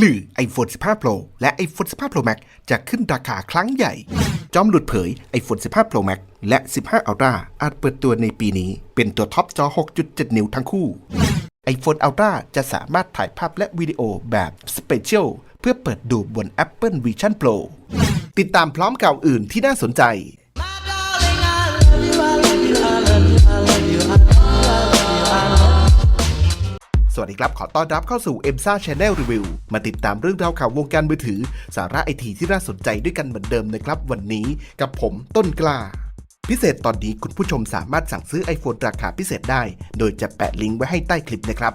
ลือ iPhone 15 Pro และ iPhone 15 Pro Max จะขึ้นราคาครั้งใหญ่ จอมหลุดเผย iPhone 15 Pro Max และ 15 Ultra อาจเปิดตัวในปีนี้ เป็นตัวท็อปจอ 6.7 นิ้วทั้งคู่ iPhone Ultra จะสามารถถ่ายภาพและวิดีโอแบบ Special เพื่อเปิดดูบน Apple Vision Pro ติดตามพร้อมข่าวอื่นที่น่าสนใจ สวัสดีครับ ขอต้อนรับเข้าสู่ e m s a Channel Review มาติดตามเรื่องราวข่าววงการมือถือ สาระไอทีที่น่าสนใจด้วยกันเหมือนเดิมนะครับ วันนี้กับผมต้นกล้า พิเศษตอนนี้คุณผู้ชมสามารถสั่งซื้อ iPhone ราคาพิเศษได้ โดยจะแปะลิงก์ไว้ให้ใต้คลิปนะครับ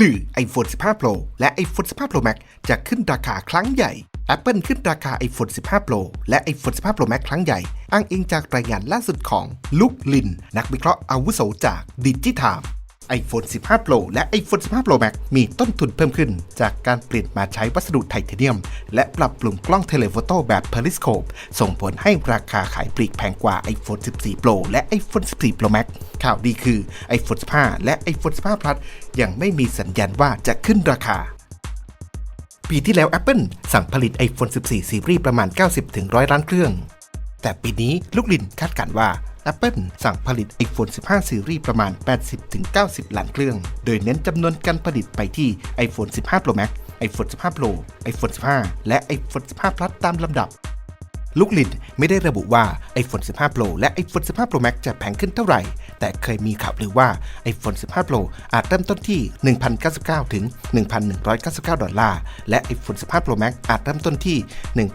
ลือ iPhone 15 Pro และ iPhone 15 Pro Max จะขึ้นราคาครั้งใหญ่ Apple ขึ้นราคา iPhone 15 Pro และ iPhone 15 Pro Max ครั้งใหญ่ อ้างอิงจากรายงานล่าสุดของลุกลิน นักวิเคราะห์อาวุโสจากดิจิทาม iPhone 15 Pro และ iPhone 15 Pro Max มีต้นทุนเพิ่มขึ้น จากการเปลี่ยนมาใช้วัสดุไทเทเนียม และปรับปรุงกล้องเทเลโฟโต้แบบ Periscope ส่งผลให้ราคาขายปลีกแพงกว่า iPhone 14 Pro และ iPhone 14 Pro Max ข่าวดีคือ iPhone 15 และ iPhone 15 Plus ยังไม่มีสัญญาณว่าจะขึ้นราคาปีที่แล้ว Apple สั่งผลิต iPhone 14 ซีรีส์ประมาณ 90-100 ล้านเครื่อง แต่ปีนี้ลูกลินคาดการณ์ว่า Apple สั่งผลิต iPhone 15ซีรีส์ประมาณ 80-90 ล้านเครื่อง โดยเน้นจำนวนการผลิตไปที่ iPhone 15 Pro Max iPhone 15 Pro iPhone 15 และ iPhone 15 Plus ตามลำดับ ลูกลินไม่ได้ระบุว่า iPhone 15 Pro และ iPhone 15 Pro Max จะแพงขึ้นเท่าไหร่ แต่เคยมีข่าวลือว่า iPhone 15 Pro อาจเริ่มต้นที่ 1,099 ถึง 1,199 ดอลลาร์ และ iPhone 15 Pro Max อาจเริ่มต้นที่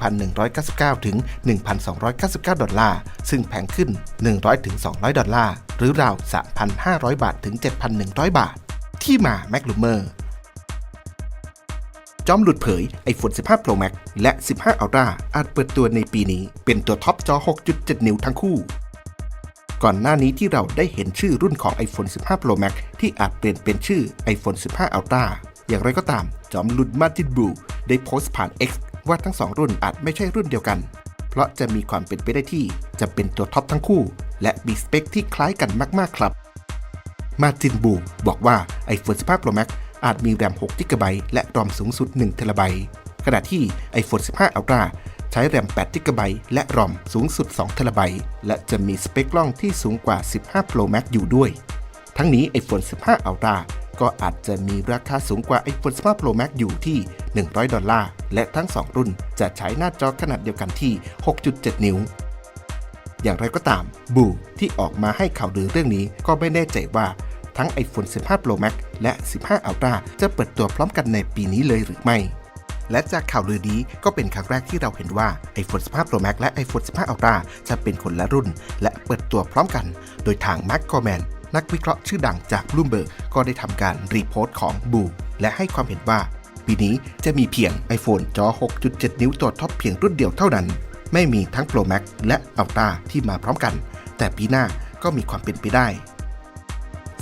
1,199 ถึง 1,299 ดอลลาร์ ซึ่งแพงขึ้น 100 ถึง 200 ดอลลาร์ หรือราว 3,500 บาท ถึง 7,100 บาท ที่มา m a c l u m e r จอมหลุดเผย iPhone 15 Pro Max และ 15 Ultra อาจเปิดตัวในปีนี้ เป็นตัวท็อปจอ 6.7 นิ้วทั้งคู่ ก่อนหน้านี้ที่เราได้เห็นชื่อรุ่นของ iPhone 15 Pro Max ที่อาจเปลี่ยนเป็นชื่อ iPhone 15 Ultra อย่างไรก็ตาม จอมหลุดมาจินบูได้โพสต์ผ่าน X ว่าทั้งสองรุ่นอาจไม่ใช่รุ่นเดียวกัน เพราะจะมีความเป็นไปได้ที่จะเป็นตัวท็อปทั้งคู่ และมีสเปคที่คล้ายกันมากๆครับ มาจินบูบอกว่า iPhone 15 Pro Max อาจมีแรม6 g b และรอมสูงสุด1 t b ขณะที่ iPhone 15 Ultra ใช้แรม8 g b และรอมสูงสุด2 t b และจะมีสเปคกล้องที่สูงกว่า 15 Pro Max อยู่ด้วย ทั้งนี้ iPhone 15 Ultra ก็อาจจะมีราคาสูงกว่า iPhone 15 Pro Max อยู่ที่ 100 ดอลลาร์ และทั้ง 2 รุ่นจะใช้หน้าจอขนาดเดียวกันที่ 6.7 นิ้ว อย่างไรก็ตาม บูที่ออกมาให้ข่าวลือเรื่องนี้ก็ไม่แน่ใจว่าทั้ง iPhone 15 Pro Max และ 15 Ultra จะเปิดตัวพร้อมกันในปีนี้เลยหรือไม่ และจากข่าวลือนี้ก็เป็นครั้งแรกที่เราเห็นว่า iPhone 15 Pro Max และ iPhone 15 Ultra จะเป็นคนละรุ่น และเปิดตัวพร้อมกัน โดยทาง Mark Gurman นักวิเคราะห์ชื่อดังจาก Bloomberg ก็ได้ทำการรีโพสต์ของบูและให้ความเห็นว่า ปีนี้จะมีเพียง iPhone จอ 6.7 นิ้วตัวท็อปเพียงรุ่นเดียวเท่านั้น ไม่มีทั้ง Pro Max และ Ultra ที่มาพร้อมกัน แต่ปีหน้าก็มีความเป็นไปได้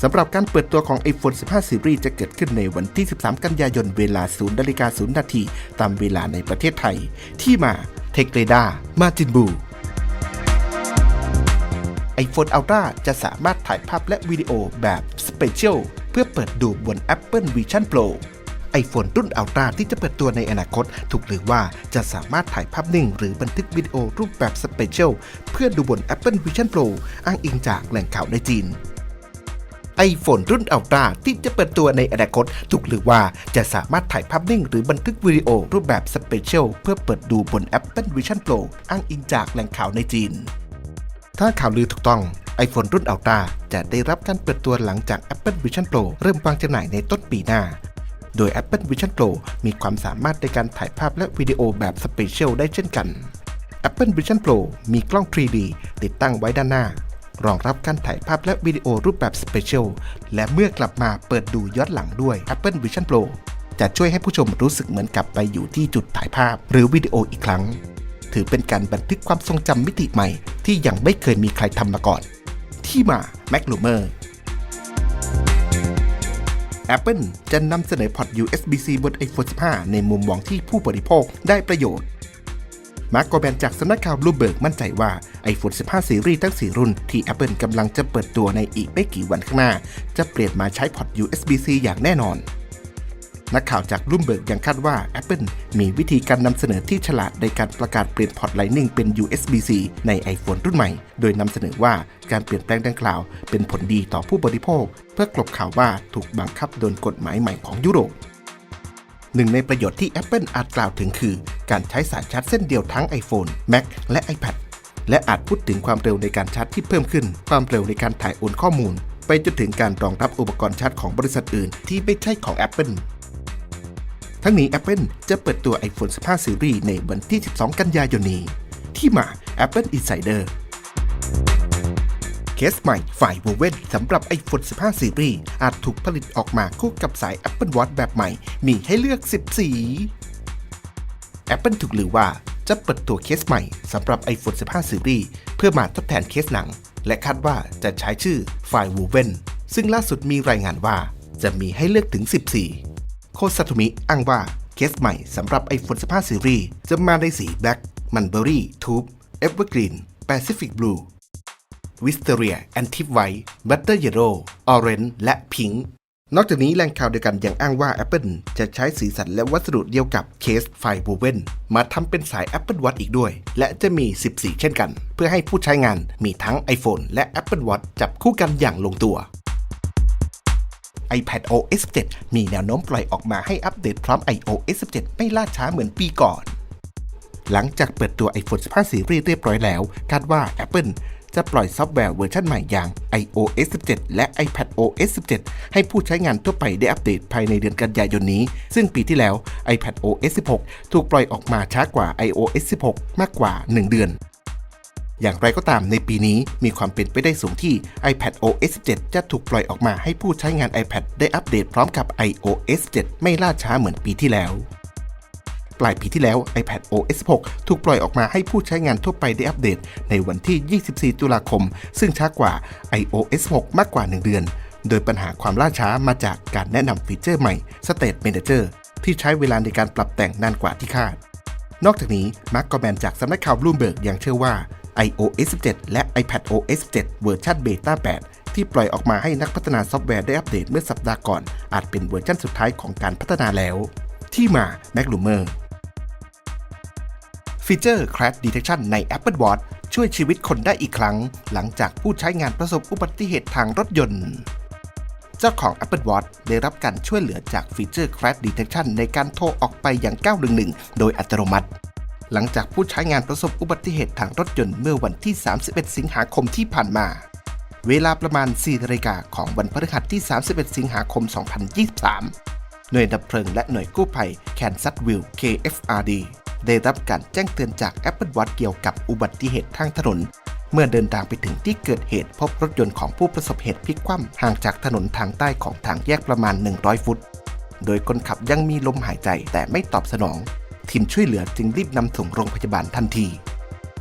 สำหรับการเปิดตัวของ iPhone 15 Series จะเกิดขึ้นในวันที่ 13 กันยายนเวลา 0นาฬิกา0นาทีตามเวลาในประเทศไทย ที่มา t e c h r a d a r มาจินบู iPhone Ultra จะสามารถถ่ายภาพและวิดีโอแบบ Special เพื่อเปิดดูบน Apple Vision Pro iPhone รุ่น Ultra ที่จะเปิดตัวในอนาคต ถูกหรือว่าจะสามารถถ่ายภาพนิ่ง หรือบันทึกวิดีโอรูปแบบ Special เพื่อดูบน Apple Vision Pro อ้างอิงจากแหล่งข่าวในจีน iPhone รุ่น Ultra ที่จะเปิดตัวในอนาคต ถูกหรือว่าจะสามารถถ่ายภาพนิ่งหรือบันทึกวิดีโอรูปแบบ Special เพื่อเปิดดูบน Apple Vision Pro อ้างอิงจากแหล่งข่าวในจีน ถ้าข่าวลือถูกต้อง iPhone รุ่น Ultra จะได้รับการเปิดตัวหลังจาก Apple Vision Pro เริ่มวางจำหน่ายในต้นปีหน้าโดย Apple Vision Pro มีความสามารถในการถ่ายภาพและวิดีโอแบบ Special ได้เช่นกัน Apple Vision Pro มีกล้อง 3D ติดตั้งไว้ด้านหน้า รองรับการถ่ายภาพและวิดีโอรูปแบบ Special และเมื่อกลับมาเปิดดูย้อนหลังด้วย Apple Vision Pro จะช่วยให้ผู้ชมรู้สึกเหมือนกลับไปอยู่ที่จุดถ่ายภาพ หรือวิดีโออีกครั้ง ถือเป็นการบันทึกความทรงจำมิติใหม่ ที่ยังไม่เคยมีใครทำมาก่อน ที่มา m a c l u m e r Apple จะนำเสนอพอร์ต USB-C บน iPhone 15 ในมุมมองที่ผู้บริโภคได้ประโยชน์ มาร์กโกแบนจากสำนักข่าวบลูเบิร์กมั่นใจว่า iPhone 15 ซีรีส์ทั้ง 4 รุ่นที่ Apple กำลังจะเปิดตัวในอีกไม่กี่วันข้างหน้า จะเปลี่ยนมาใช้พอร์ต USB-C อย่างแน่นอนนักข่าวจากรุ่มเบิร์กยังคาดว่า Apple มีวิธีการนำเสนอที่ฉลาดในการประกาศเปลี่ยนพอร์ต Lightning เป็น USB-C ใน iPhone รุ่นใหม่ โดยนำเสนอว่าการเปลี่ยนแปลงดังกล่าว เป็นผลดีต่อผู้บริโภค เพื่อกลบข่าวว่าถูกบังคับโดนกฎหมายใหม่ของยุโรปหนึ่งในประโยชน์ที่ Apple อาจกล่าวถึงคือ การใช้สายชาร์จเส้นเดียวทั้ง iPhone, Mac และ iPad และอาจพูดถึงความเร็วในการชาร์จที่เพิ่มขึ้น ความเร็วในการถ่ายโอนข้อมูล ไปจนถึงการรองรับอุปกรณ์ชาร์จของบริษัทอื่นที่ไม่ใช่ของ Apple ทั้งนี้ Apple จะเปิดตัว iPhone 15 Series ในวันที่ 12 กันยายนนี้ ที่มา Apple Insider เคสใหม่ฝ่าย w o v e n สำหรับ iPhone 15 Series อาจถูกผลิตออกมาคู่กับสาย Apple Watch แบบใหม่ มีให้เลือก 10 สี Apple ถูกลือว่าจะเปิดตัวเคสใหม่สำหรับ iPhone 15 Series เพื่อมาทดแทนเคสหนัง และคาดว่าจะใช้ชื่อฝ่าย w o v e n ซึ่งล่าสุดมีรายงานว่าจะมีให้เลือกถึง10สีโคซาโตมิอ้างว่าเคสใหม่สำหรับ iPhone 15 Series จะมาในสี Black, Mulberry, Taupe, Evergreen, Pacific Blue วิสเตเรียแอนทิฟไวท์บัตเตอร์เยโรออเรนและพิงค์ นอกจากนี้แหล่งข่าวเดียวกันยังอ้างว่า Apple จะใช้สีสันและวัสดุเดียวกับเคสไฟบูเวนมาทำเป็นสาย Apple Watch อีกด้วย และจะมี10สีเช่นกัน เพื่อให้ผู้ใช้งานมีทั้ง iPhone และ Apple Watch จับคู่กันอย่างลงตัว iPad OS 7 มีแนวโน้มปล่อยออกมาให้อัปเดตพร้อม iOS 17 ไม่ล่าช้าเหมือนปีก่อน หลังจากเปิดตัว iPhone 15 Series เรียบร้อยแล้ว คาดว่า Apple จะปล่อยซอฟต์แวร์เวอร์ชันใหม่อย่าง iOS 17 และ iPad OS 17 ให้ผู้ใช้งานทั่วไปได้อัปเดตภายในเดือนกันยายนนี้ ซึ่งปีที่แล้ว iPad OS 16 ถูกปล่อยออกมาช้ากว่า iOS 16 มากกว่า 1 เดือนอย่างไรก็ตามในปีนี้มีความเป็นไปได้สูงที่ iPad OS 17จะถูกปล่อยออกมาให้ผู้ใช้งาน iPad ได้อัปเดตพร้อมกับ iOS 7 ไม่ล่าช้าเหมือนปีที่แล้ว ปลายปีที่แล้ว iPad OS 6 ถูกปล่อยออกมาให้ผู้ใช้งานทั่วไปได้อัปเดต ในวันที่ 24 ตุลาคม ซึ่งช้ากว่า iOS 6 มากกว่า 1 เดือน โดยปัญหาความล่าช้ามาจากการแนะนำฟีเจอร์ใหม่ State Manager ที่ใช้เวลาในการปรับแต่งนานกว่าที่คาด นอกจากนี้มาร์กกอแมนจากสำนักข่าวบลูมเบิร์กยังเชื่อว่า iOS 17 และ iPad OS 7 เวอร์ชันเบต้า8ที่ปล่อยออกมาให้นักพัฒนาซอฟต์แวร์ได้อัปเดตเมื่อสัปดาห์ก่อน อาจเป็นเวอร์ชันสุดท้ายของการพัฒนาแล้ว ที่มา m a c l u m e r ฟีเจอร์ Crash Detection ใน Apple Watch ช่วยชีวิตคนได้อีกครั้ง หลังจากผู้ใช้งานประสบอุบัติเหตุทางรถยนต์ เจ้าของ Apple Watch ได้รับการช่วยเหลือจากฟีเจอร์ Crash Detection ในการโทรออกไปอย่าง 911 โดยอัตโนมัติ หลังจากผู้ใช้งานประสบอุบัติเหตุทางรถยนต์เมื่อวันที่ 31 สิงหาคมที่ผ่านมา เวลาประมาณ4นาฬิกาของวันพฤหัสที่ 31 สิงหาคม 2023 หน่วยดับเพลิงและหน่วยกู้ภัยแคนซัสวิล KFRD ได้รับการแจ้งเตือนจาก Apple Watch เกี่ยวกับอุบัติเหตุทางถนน เมื่อเดินทางไปถึงที่เกิดเหตุพบรถยนต์ของผู้ประสบเหตุพลิกคว่ำห่างจากถนนทางใต้ของทางแยกประมาณ 100 ฟุต โดยคนขับยังมีลมหายใจแต่ไม่ตอบสนอง ทีมช่วยเหลือจึงรีบนำส่งโรงพยาบาลทันที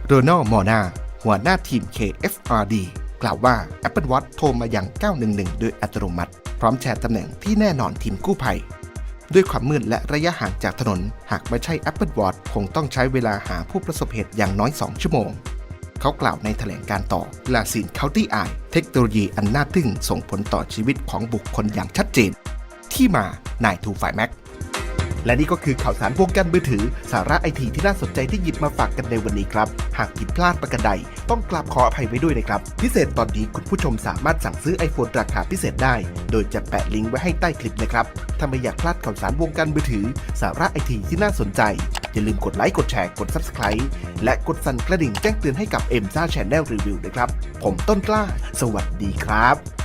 โรนัลมอร์นาหัวหน้าทีม KFRD กล่าวว่า Apple Watch โทรมาอยัง911 โดยอัตโนมัติ พร้อมแชร์ตำแหน่งที่แน่นอนทีมกู้ภัย ด้วยความมืดและระยะห่างจากถนน หากไม่ใช่ Apple Watch คงต้องใช้เวลาหาผู้ประสบเหตุอย่างน้อย 2 ชั่วโมง เขากล่าวในแถลงการต่อลาซินเคาน์ตี้ไอเทคโนโลยีอันน่าทึ่งส่งผลต่อชีวิตของบุคคลอย่างชัดเจน ที่มานายทูไฟแม็ก และนี่ก็คือข่าวสารวงการมือถือ สาระไอทีที่น่าสนใจที่หยิบมาฝากกันในวันนี้ครับ หากผิดพลาดประการใด ต้องกราบขออภัยไว้ด้วยนะครับ พิเศษตอนนี้คุณผู้ชมสามารถสั่งซื้อ iPhone ราคาพิเศษได้ โดยจะแปะลิงก์ไว้ให้ใต้คลิปนะครับถ้าไม่อยากพลาดข่าวสารวงการมือถือ สาระไอทีที่น่าสนใจ อย่าลืมกดไลค์กดแชร์กด Subscribe และกดสั่นกระดิ่งแจ้งเตือนให้กับ m อ็มซ่าแชนแนลรีวิวนะครับ ผมต้นกล้า สวัสดีครับ